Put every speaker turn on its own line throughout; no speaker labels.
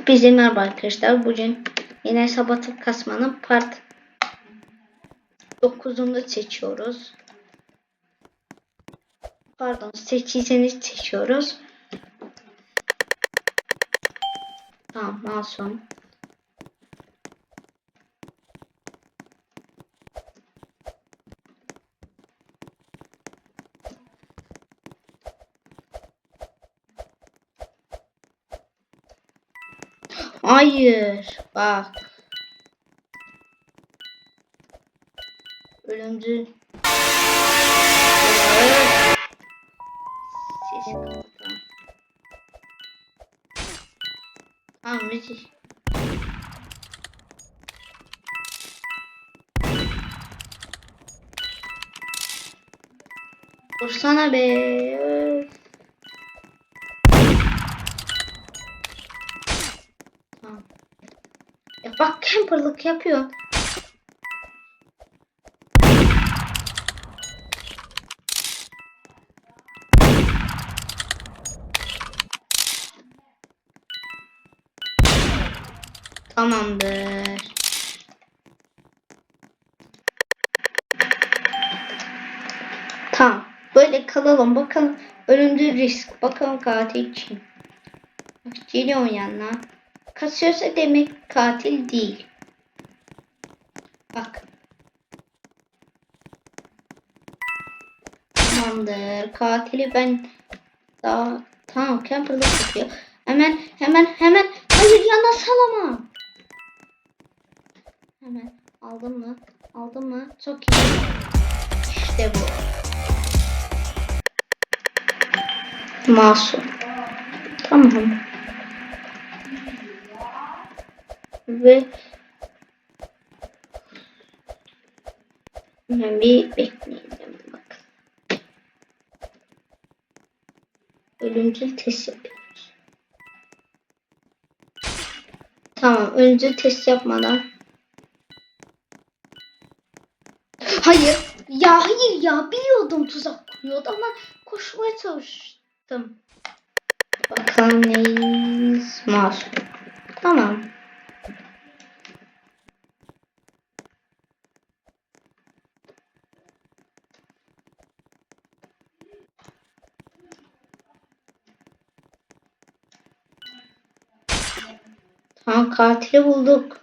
Hepinize merhaba arkadaşlar. Bugün yine Sabatı Kasmanın part 9'unu seçiyoruz. Pardon 8'ini seçiyoruz. Tamam masum. Hayır. Bak. Ölümcül. Ses kapatalım. Tamam müzik. Vursana be. Bak camperlık yapıyor. Tamamdır. Tamam. Böyle kalalım. Bakalım. Ölümcül risk. Bakalım katil kim? Bak geliyor yanına. Kasıyorsa demek katil değil. Bak. Tamamdır. Katili ben daha tamam camperlık yapıyor. Hemen hemen hemen hayır yana salamam. Hemen aldın mı? Aldın mı? Çok iyi. İşte bu. Masum. Tamam. Ve hemen bir bekleyelim bak. Ölümcül test yapıyoruz. Tamam, ölümcül test yapmadan. Hayır. Ya hayır ya biliyordum tuzak kuruyordu ama koşmaya çalıştım. Bakalım neyiz? Masum. Tamam. Tamam katili bulduk.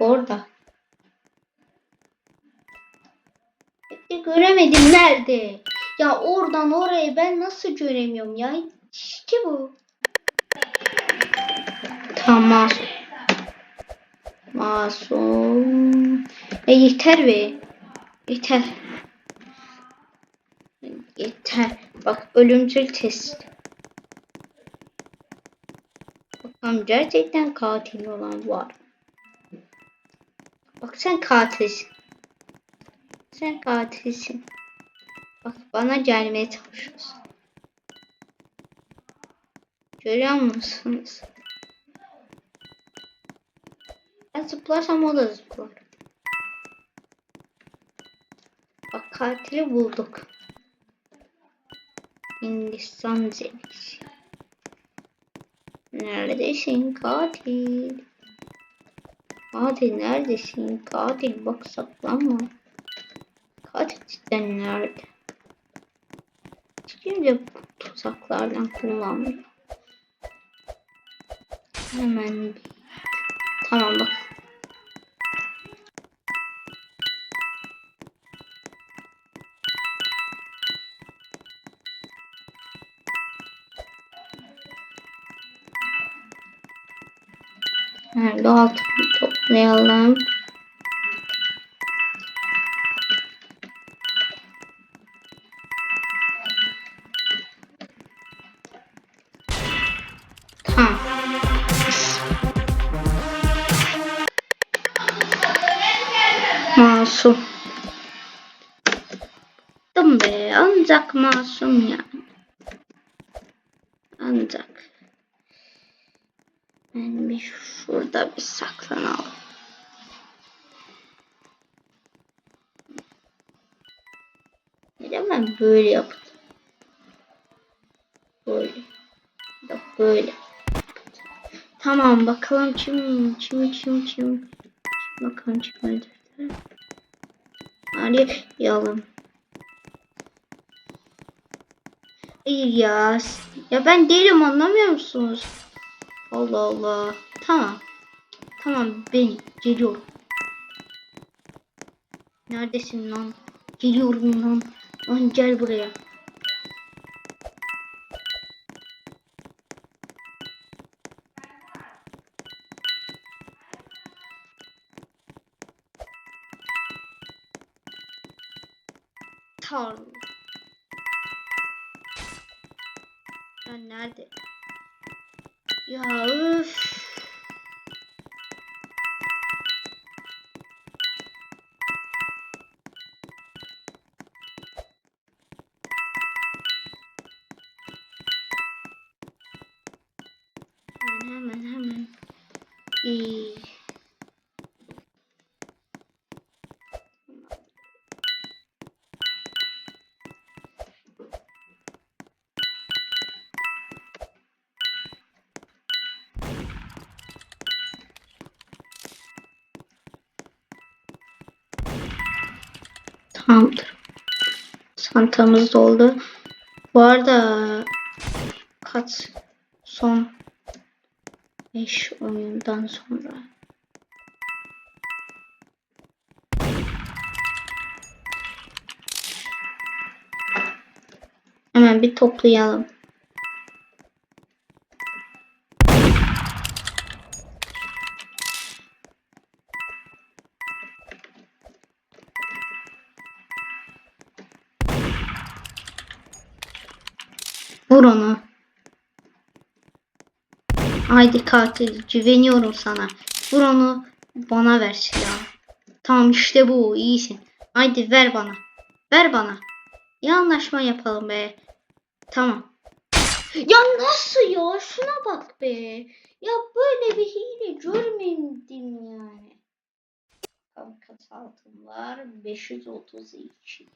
Orada. Peki, göremedim nerede? Ya oradan oraya ben nasıl göremiyorum ya? İşte bu. Tamam. Masum. E yeter be. Yeter. Yeter. Bak ölümcül test. Bakalım gerçekten katil olan var. Bak sen katilsin. Sen katilsin. Bak bana gelmeye çalışıyorsun. Görüyor musunuz? Ben zıplarsam o da zıplar. Bak katili bulduk. Hindistan cevizi. Neredesin katil? Katil neredesin? Katil bak saklanma. Katil cidden nerede? Bu tuzaklardan kullanmıyor. Hemen bir... Tamam bak. Altını toplayalım. Tamam. Masum. Bıktım be. Ancak masum yani. Ancak. Ben bir şurada bir saklanalım. Neden ben böyle yaptım? Böyle. Yok böyle. Tamam bakalım kim kim kim kim. Bakalım kim öldürdü. Arayalım. İyi ya. Ya ben değilim anlamıyor musunuz? Allah Allah. Tamam. Tamam ben geliyorum. Neredesin lan? Geliyorum lan. Lan gel buraya. Tanrım. Ya nerede? Ya öf. Tamamdır. Santamız doldu. Bu arada kaç son 5 oyundan sonra hemen bir toplayalım. Haydi katil güveniyorum sana. Vur onu bana ver silahı. Tamam işte bu iyisin. Haydi ver bana. Ver bana. Ya anlaşma yapalım be. Tamam. Ya nasıl ya? Şuna bak be. Ya böyle bir hile görmedim yani. Bakalım kaç altın var? 532.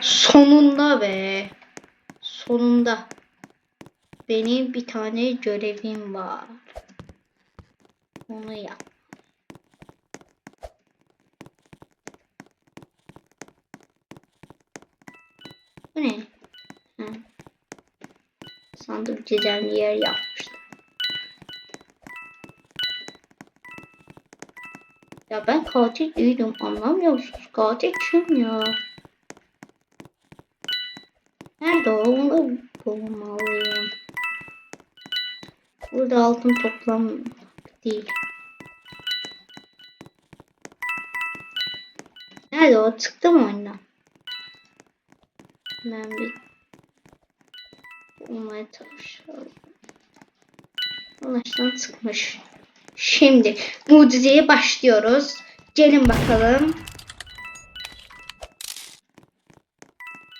Sonunda be. Sonunda. Benim bir tane görevim var. Onu yap. Bu ne? Ha. Sandık gizemli yer yapmışlar. Ya ben katil değilim anlamıyor musunuz? Katil kim ya? Nerede o? Onu bulmalıyım. Burada altın toplam değil. Nerede o? Çıktı mı oyundan? Ben bir bulmaya çalışıyorum. Ulaştan çıkmış. Şimdi mucizeye başlıyoruz. Gelin bakalım.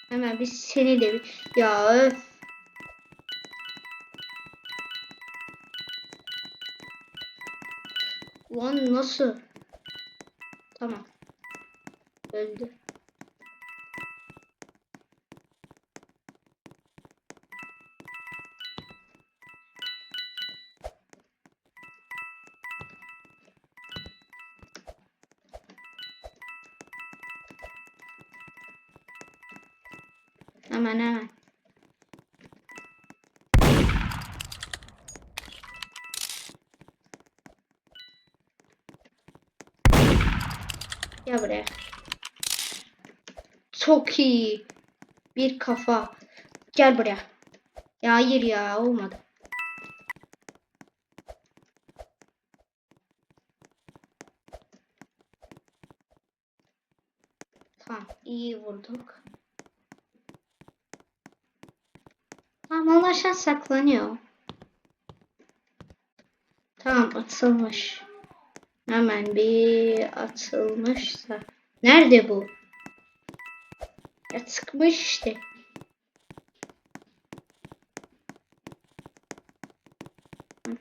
Hemen biz seni de bir... Ya öf. Lan nasıl? Tamam. Öldü. Kafa. Gel buraya. Ya hayır ya olmadı. Tamam iyi vurduk. Tamam onlar aşağı saklanıyor. Tamam atılmış. Hemen bir atılmışsa. Nerede bu? Ya sıkmış işte.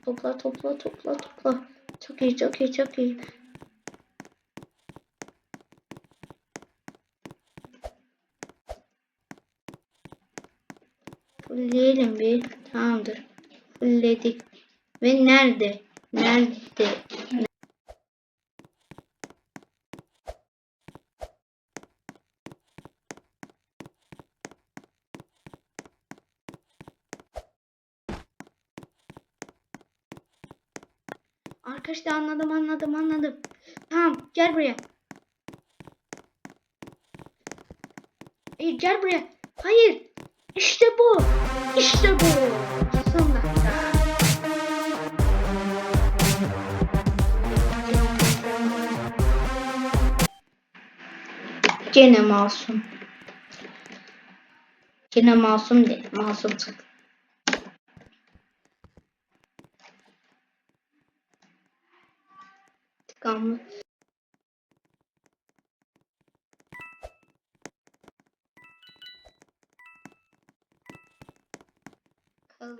Topla topla topla topla. Çok iyi çok iyi çok iyi. Fullleyelim bir. Tamamdır. fullledik. Ve nerede? Nerede? Arkadaşlar anladım anladım anladım. Tamam gel buraya. Hayır gel buraya. Hayır. İşte bu. İşte bu. Son dakika. Gene masum. Gene masum değil. Masum çıktı. Kalın.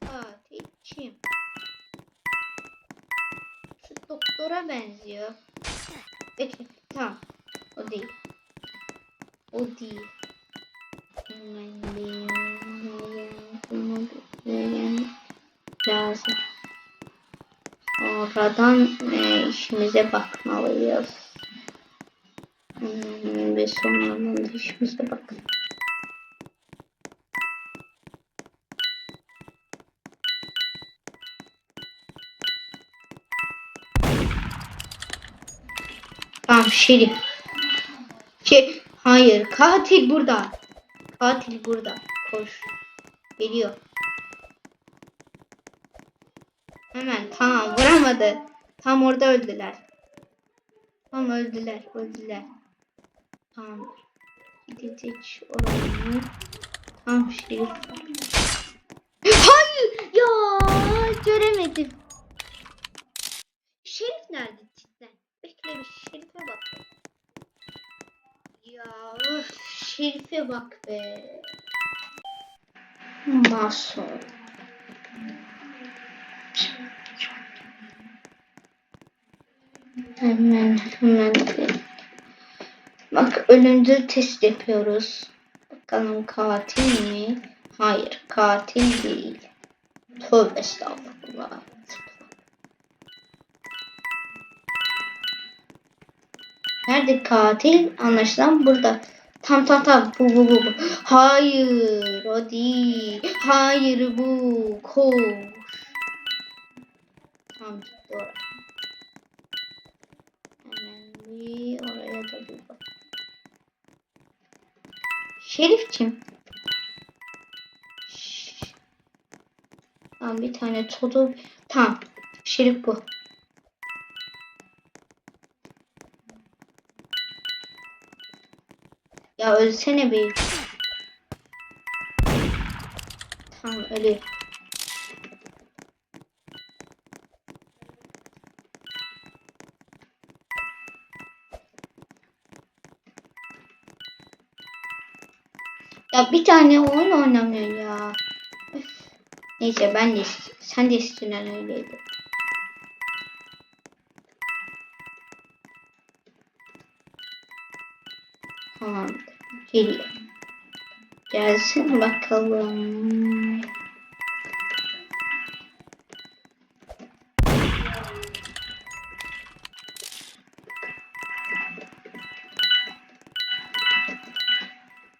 Fatih kim? Şu doktora benziyor. Bekle. Tamam. O değil. O değil. Lazım. Oradan e, işimize bakmalıyız. Hmm, ve sonradan da işimize bak. Şerif. Şey, hayır katil burada. Katil burada. Koş. Geliyor. Hemen tamam vuramadı. Tam orada öldüler. Tam öldüler öldüler. Tamam. Gidecek oranı. Tam şey. Hayır ya göremedim. Şerif nerede bir Şerif'e bak. Ya öf, Şerif'e bak be. Masum. Hemen hemen. Bak ölümcül test yapıyoruz. Bakalım katil mi? Hayır katil değil. Tövbe estağfurullah. Nerede katil? Anlaşılan burada. Tam tam tam bu bu bu. Hayır o değil. Hayır bu. Koş. Tam gitti oraya. Hemen oraya da bir bak. Şerif kim? Tamam bir tane Toto. Tamam. Şerif bu. Ya ölsene be. Tamam ölüyor. Ya bir tane oyun oynamıyor ya. Üf. Neyse ben de sen de eskiden öyleydi. Geliyor. Gelsin bakalım.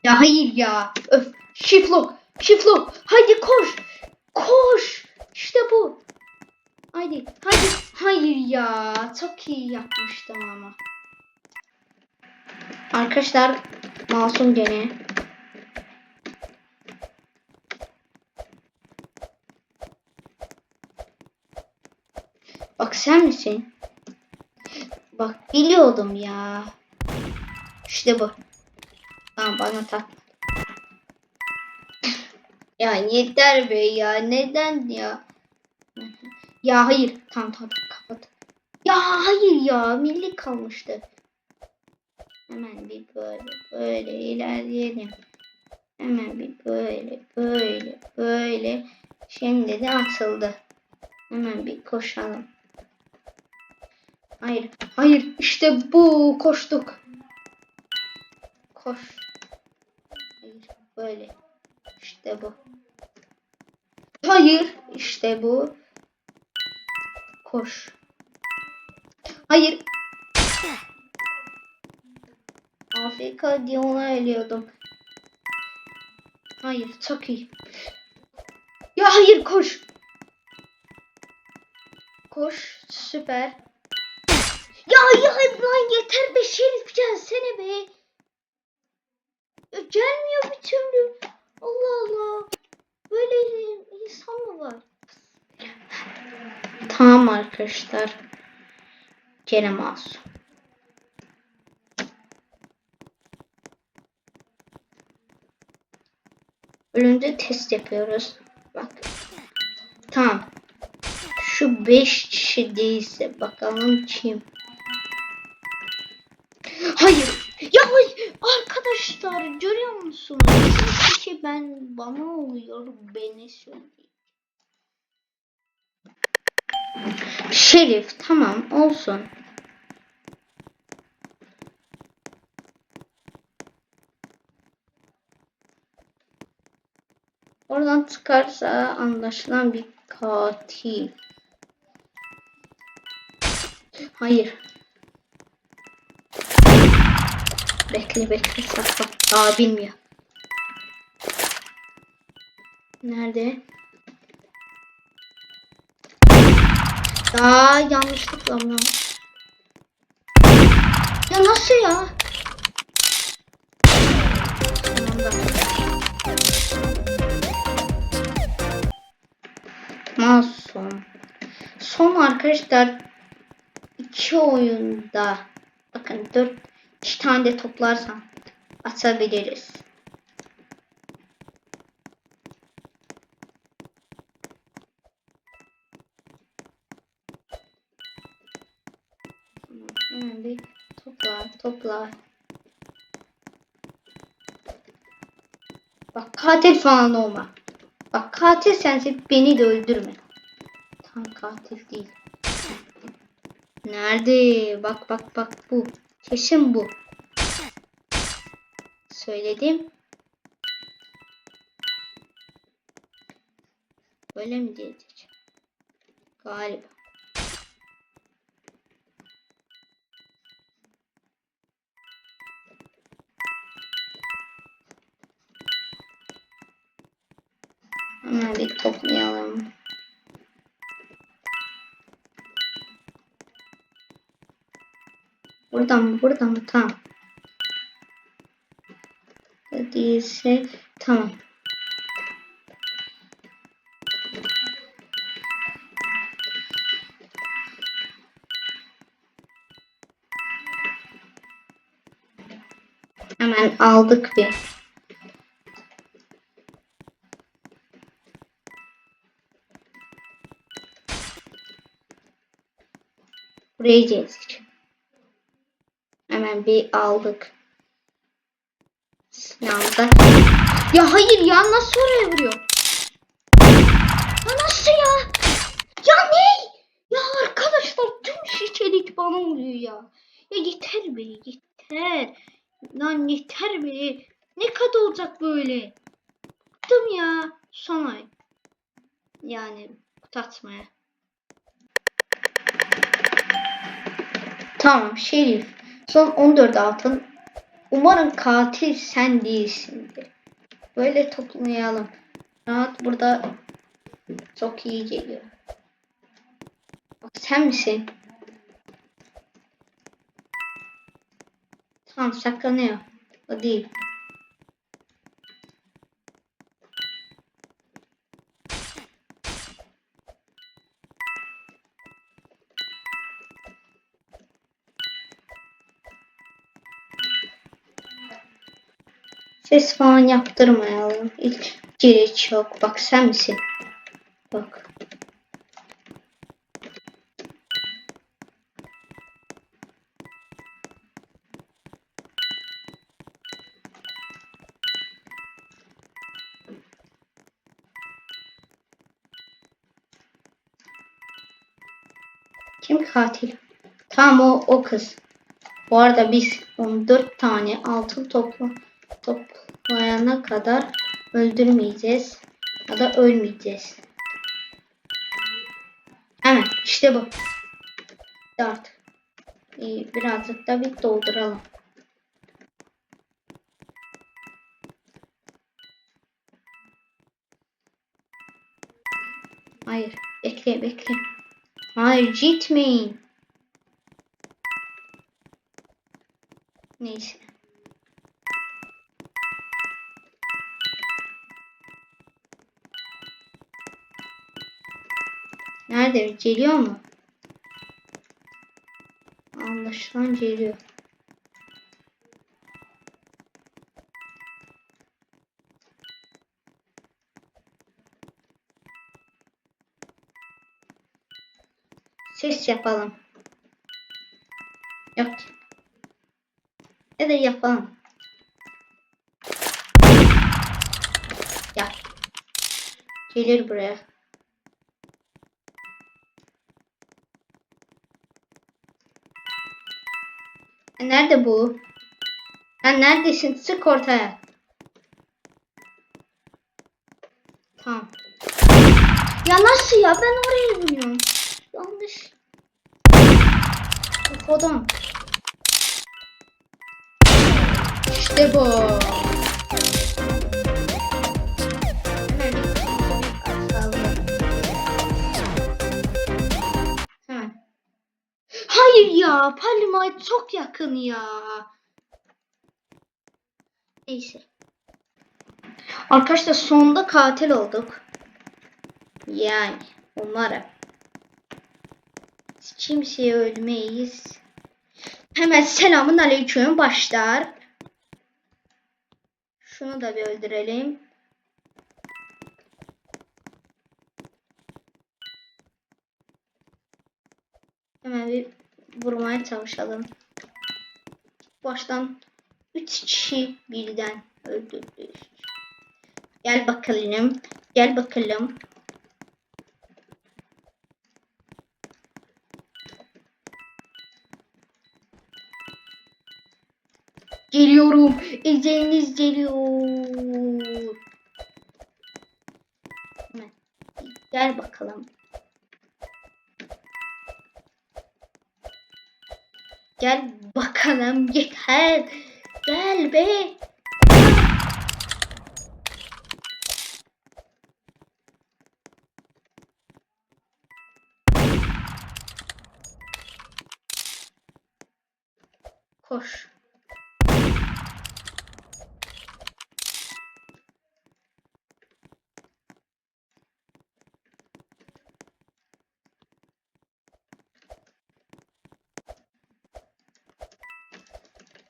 Ya hayır ya. Öf. Şiflok. Şiflok. Haydi koş. Koş. İşte bu. Haydi. Haydi. Hayır ya. Çok iyi yapmıştım ama. Arkadaşlar masum gene. Bak sen misin? Bak biliyordum ya. İşte bu. Tamam bana tak. ya yeter be ya. Neden ya? Ya hayır. Tamam tamam kapat. Ya hayır ya. Milli kalmıştı. Hemen bir böyle böyle ilerleyelim. Hemen bir böyle böyle böyle. Şimdi de atıldı. Hemen bir koşalım. Hayır, hayır. İşte bu. Koştuk. Koş. Hayır, böyle. İşte bu. Hayır. işte bu. Koş. Hayır. Afrika diye ona ölüyordum. Hayır çok iyi. Ya hayır koş. Koş süper. Ya ya lan yeter be Şerif gelsene be. Ya gelmiyor bir türlü. Allah Allah. Böyle insan mı var? Tamam arkadaşlar. Gene masum. Bölümde test yapıyoruz. Bak. Tamam. Şu 5 kişi değilse bakalım kim? Hayır. Ya hayır. arkadaşlar görüyor musunuz? Bir ben bana oluyor beni söylüyor. Şerif tamam olsun. Oradan çıkarsa anlaşılan bir katil. Hayır. Bekle bekle sakla. Daha bilmiyor. Nerede? Daha yanlışlıkla mı? Ya nasıl ya? Tamam. Masum. Son arkadaşlar iki oyunda bakın dört iki tane de toplarsam atabiliriz. Hemen topla topla. Bak katil falan olma. Bak katil sensin beni de öldürme. Katil değil. Nerede? Bak bak bak bu. Kesin bu. Söyledim. Böyle mi diyecek? Galiba. Hemen bir toplayalım. Buradan mı? Buradan mı? Tamam. Değilse tamam. Hemen aldık bir. Burayı gezdik. Bir aldık. Silahımıza. Ya hayır ya nasıl oraya vuruyor? Ya nasıl ya? Ya ne? Ya arkadaşlar tüm şişelik bana oluyor ya. Ya yeter be yeter. Lan yeter be. Ne kadar olacak böyle? Bıktım ya. Son ay. Yani tatmaya. Tamam Şerif. Son 14 altın. Umarım katil sen değilsindir. Böyle toplayalım. Rahat burada çok iyi geliyor. Bak sen misin? Tamam saklanıyor. O değil. Ses falan yaptırmayalım. Hiç gerek yok. Bak sen misin? Bak. Kim katil? Tamam o, o kız. Bu arada biz 14 tane altın topla toplayana kadar öldürmeyeceğiz ya da ölmeyeceğiz. Hemen işte bu. Dart. İyi, birazcık da bir dolduralım. Hayır. Bekle bekle. Hayır gitmeyin. Neyse. Nerede? Geliyor mu? Anlaşılan geliyor. Ses yapalım. Yok. Ya yapalım. Gel. Gelir buraya. Nerede bu? Sen neredesin? Sık ortaya. Tamam. Ya nasıl ya? Ben oraya vuruyorum. Yanlış. Ufodan. İşte bu. Ya. Çok yakın ya. Neyse. Arkadaşlar sonunda katil olduk. Yani umarım. Biz kimseye ölmeyiz. Hemen selamun aleyküm başlar. Şunu da bir öldürelim. Hemen bir vurmaya çalışalım. Baştan 3 kişi birden öldürdük. Gel bakalım. Gel bakalım. Geliyorum. Eceliniz geliyor. Gel bakalım. Gel bakalım yeter. Gel be. Koş.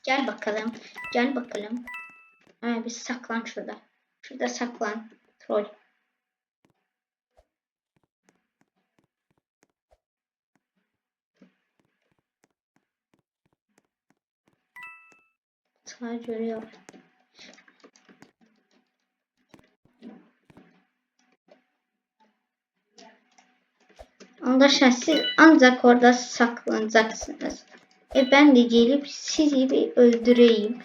Gel bakalım. Gel bakalım. Ha, bir saklan şurada. Şurada saklan. Troll. Sana görüyor. Arkadaşlar siz ancak orada saklanacaksınız. E ben de gelip sizi bir öldüreyim.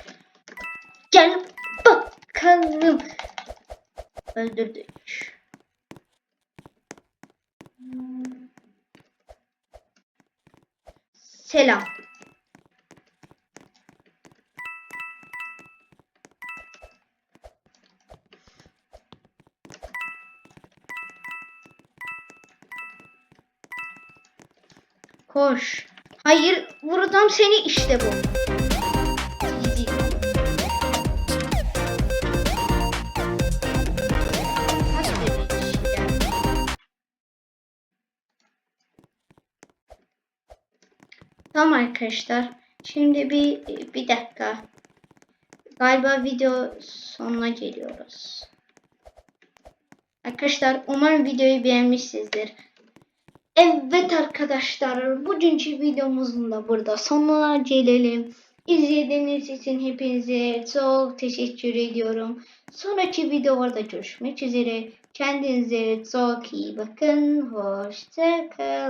Gel bakalım. Öldürdük. Selam. Koş. Hayır, vurdum seni işte bu. Tamam arkadaşlar. Şimdi bir bir dakika. Galiba video sonuna geliyoruz. Arkadaşlar umarım videoyu beğenmişsinizdir. Evet arkadaşlar bugünkü videomuzun da burada sonuna gelelim. İzlediğiniz için hepinize çok teşekkür ediyorum. Sonraki videolarda görüşmek üzere. Kendinize çok iyi bakın. Hoşçakalın.